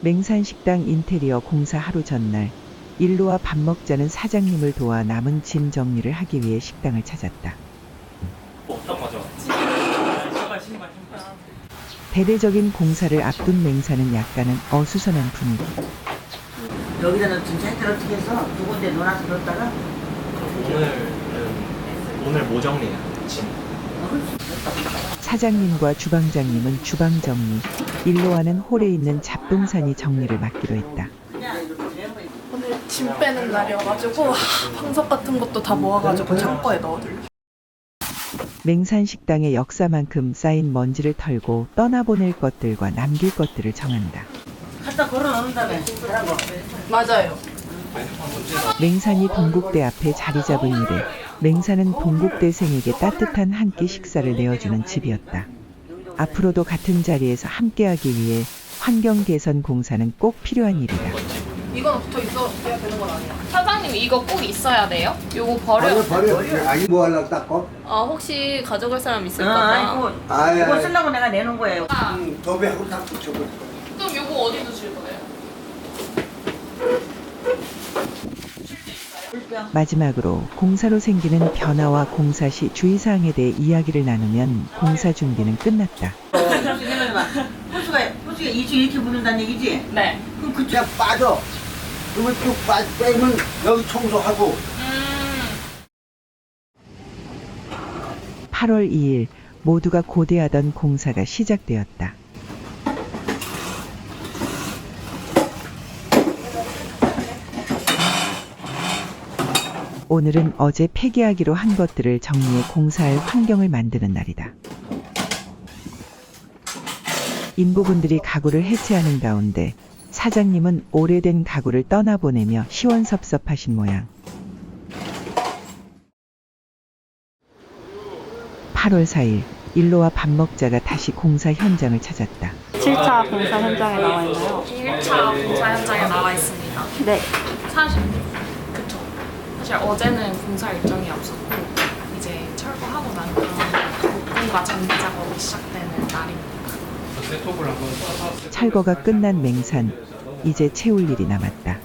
맹산식당 인테리어 공사 하루 전날 일로와 밥 먹자는 사장님을 도와 남은 짐 정리를 하기 위해 식당을 찾았다. 어떤 거죠? 신발 신발 신발. 대대적인 공사를 앞둔 맹산은 약간은 어수선한 분위기. 여기다는 진짜 해들 어떻게 해서 두 군데 놓아서 넣었다가 오늘은 오늘 뭐 정리해요? 짐. 사장님과 주방장님은 주방 정리, 일로와는 홀에 있는 잡동사니 정리를 맡기로 했다. 오늘 짐 빼는 날이어가지고 방석 같은 것도 다 모아가지고 창고에 넣어둘려. 맹산 식당의 역사만큼 쌓인 먼지를 털고 떠나보낼 것들과 남길 것들을 정한다. 갖다 걸어 놓는 다음에 그런 거. 맞아요. 맹산이 동국대 앞에 자리 잡은 이래 맹산은 동국대생에게 따뜻한 한 끼 식사를 내어주는 집이었다. 앞으로도 같은 자리에서 함께하기 위해 환경 개선 공사는 꼭 필요한 일이다. 이거는 붙어 있어야 되는 건 아니야. 사장님 이거 꼭 있어야 돼요? 요거 버려. 버려 버려 아니 뭐 하려고 닦고 아 혹시 가져갈 사람 어, 있을까봐. 아이고 아이, 이거 아이. 쓰려고 내가 내놓은 거예요. 음, 도배하고 그럼 요거 어디 두실 거예요? 마지막으로 공사로 생기는 변화와 공사 시 주의사항에 대해 이야기를 나누면 공사 준비는 끝났다. 생각해봐. 호수가 호수가 이쪽 이렇게 부른다는 얘기지? 네. 그럼 그쪽 그냥 빠져 그러면 쭉 빠, 빼면 여기 청소하고 음. 8월 2일 모두가 고대하던 공사가 시작되었다. 오늘은 어제 폐기하기로 한 것들을 정리해 공사할 환경을 만드는 날이다. 인부분들이 가구를 해체하는 가운데 사장님은 오래된 가구를 떠나보내며 시원섭섭하신 모양. 8월 4일 일로와 밥 먹자가 다시 공사 현장을 찾았다. 7차 공사 현장에 나와 있나요? 1차 공사 현장에 나와 있습니다. 네. 사실 그쵸. 사실 어제는 공사 일정이 없었고 이제 철거하고 난 다음 복근과 정비 작업이 시작되는 날입니다. 철거가 끝난 맹산 이제 채울 일이 남았다.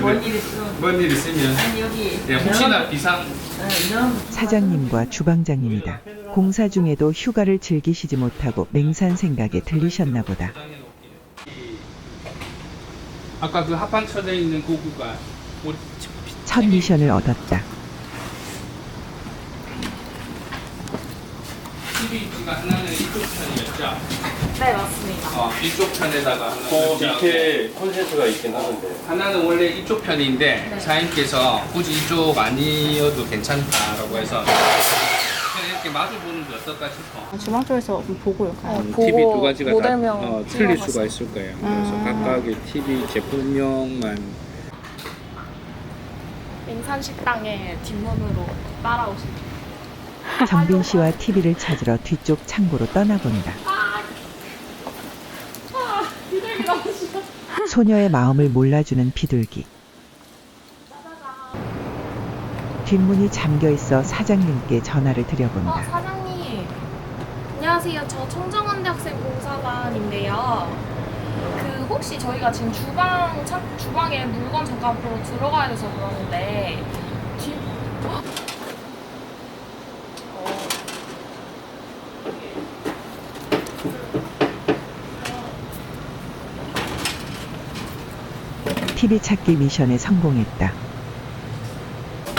뭔일 있어? 뭔일 있으면. 아니 여기 예, 혹시나 비상. 어, 사장님과 주방장님이다. 공사 중에도 휴가를 즐기시지 못하고 맹산 생각에 들리셨나 보다. 아까 그 합판 쳐져 있는 고구가 우리 첫 미션을 얻었다. TV가 하나는 이쪽 편이었죠. 네 맞습니다. 어, 이쪽 편에다가 하나. 그 밑에 콘센트가 있긴 하는데. 하나는 원래 이쪽 편인데 네. 사장님께서 굳이 이쪽 아니어도 괜찮다라고 해서 이렇게 마주 보는 게 어떨까 싶어. 주방 쪽에서 보고 가요. TV 두 가지가 다 모델명 어, 틀릴. 수가 있을 거예요. 그래서 음. 각각의 TV 제품명만 맹산 식당의 뒷문으로 따라오시면 정빈 씨와 TV를 찾으러 뒤쪽 창고로 떠나본다. 소녀의 마음을 몰라주는 비둘기. 뒷문이 잠겨 있어 사장님께 전화를 어, 드려본다. 사장님. 안녕하세요. 저 청정원대 학생 공사관인데요. 그 혹시 저희가 지금 주방 차, 주방에 물건 잠깐 보러 들어가야 돼서 그러는데 뒤 어? TV 찾기 미션에 성공했다.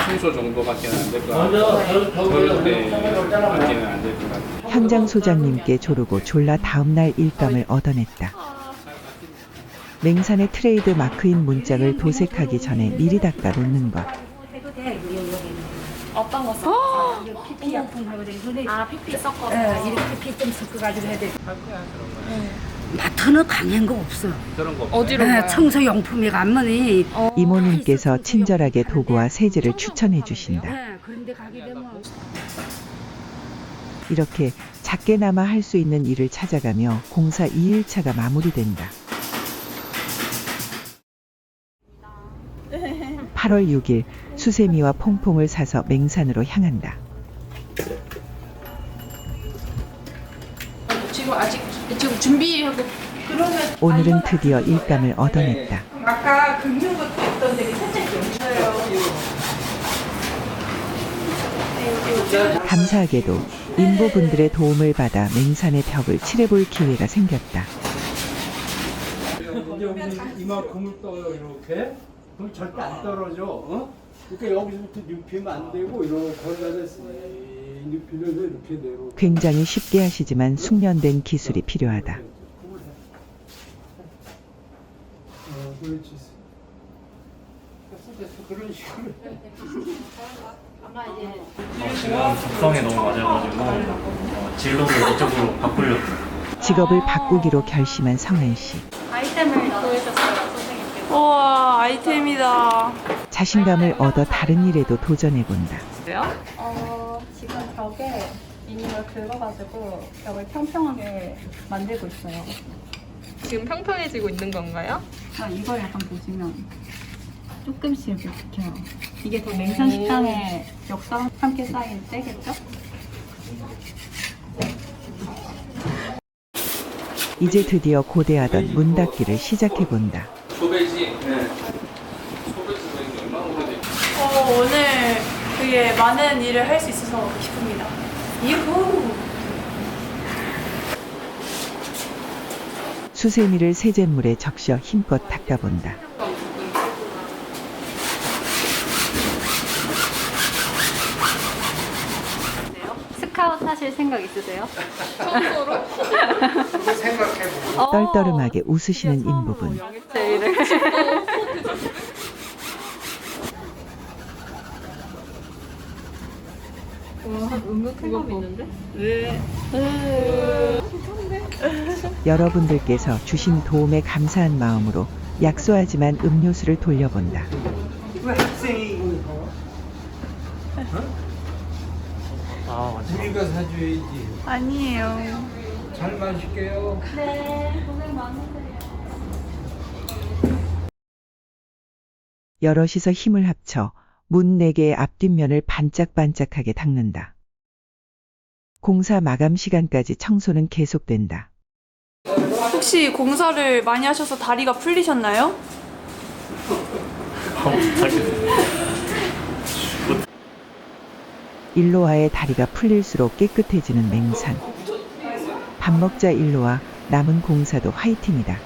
청소 정도밖에 안 될 것 같아요. 그럴 때밖에는 안 될 것 같아요. 현장 소장님께 조르고 졸라 다음날 일감을 얻어냈다. 맹산의 트레이드 마크인 문짝을 도색하기 전에 미리 닦아 놓는 것. 어떤 거 썼어요? PP 약품 하고 이거는 아 PP 섞어서. 예, 이렇게 피좀 섞어가지고 해야 돼. 마트는 강한 거 없어. 그런 거 없어요. 어디로 예, 가요? 청소 용품이 안머니. 이모님께서 친절하게 도구와 세제를 추천해 주신다. 예, 그런데 가게 되면 이렇게 작게나마 할 수 있는 일을 찾아가며 공사 2일차가 마무리된다. 8월 6일 수세미와 퐁퐁을 사서 맹산으로 향한다. 지금 아직 지금 준비하고 오늘은 드디어 일감을 얻어냈다. 아까 긁는 것도 있던 데가 살짝 용서요. 감사하게도 인부분들의 도움을 받아 맹산의 벽을 칠해볼 기회가 생겼다. 이제 여기 이만큼을 떠요 이렇게 그럼 절대 안 떨어져 어? 그러니까 여기서부터 눕히면 안 되고 이렇게 걸어가서 굉장히 쉽게 하시지만 숙련된 기술이 필요하다. 어, 지금 적성에 너무 맞아가지고 어, 진로를 이쪽으로 바꾸려고. 직업을 바꾸기로 결심한 성한 씨. 아이템을 구해줬어요, 선생님께서. 우와 아이템이다. 자신감을 얻어 다른 일에도 도전해 본다. 어, 지금 벽에 있는 걸 긁어가지고 벽을 평평하게 만들고 있어요. 지금 평평해지고 있는 건가요? 아, 이걸 약간 보시면 조금씩 이렇게 비켜요. 이게 더 맹산 식당의 역사와 함께 쌓인 때겠죠? 이제 드디어 고대하던 문 닫기를 시작해본다. 소배지. 네. 소배지 는 얼마나 오래됐지? 어, 오늘 되게 많은 일을 할 수 있어서 기쁩니다. 이후. 수세미를 세제물에 적셔 힘껏 닦아본다. 스카웃 하실 생각 있으세요? 떨떠름하게 웃으시는 인부분. 제 일을. 여러분들께서 주신 도움에 감사한 마음으로 약소하지만 음료수를 돌려본다. 아 맞아. 우리가 사줘야지 아니에요. 잘 마실게요 여럿이서 힘을 합쳐 문 4개의 앞뒷면을 반짝반짝하게 닦는다. 공사 마감 시간까지 청소는 계속된다. 혹시 공사를 많이 하셔서 다리가 풀리셨나요? 일로와의 다리가 풀릴수록 깨끗해지는 맹산. 밥 먹자 일로와 남은 공사도 화이팅이다.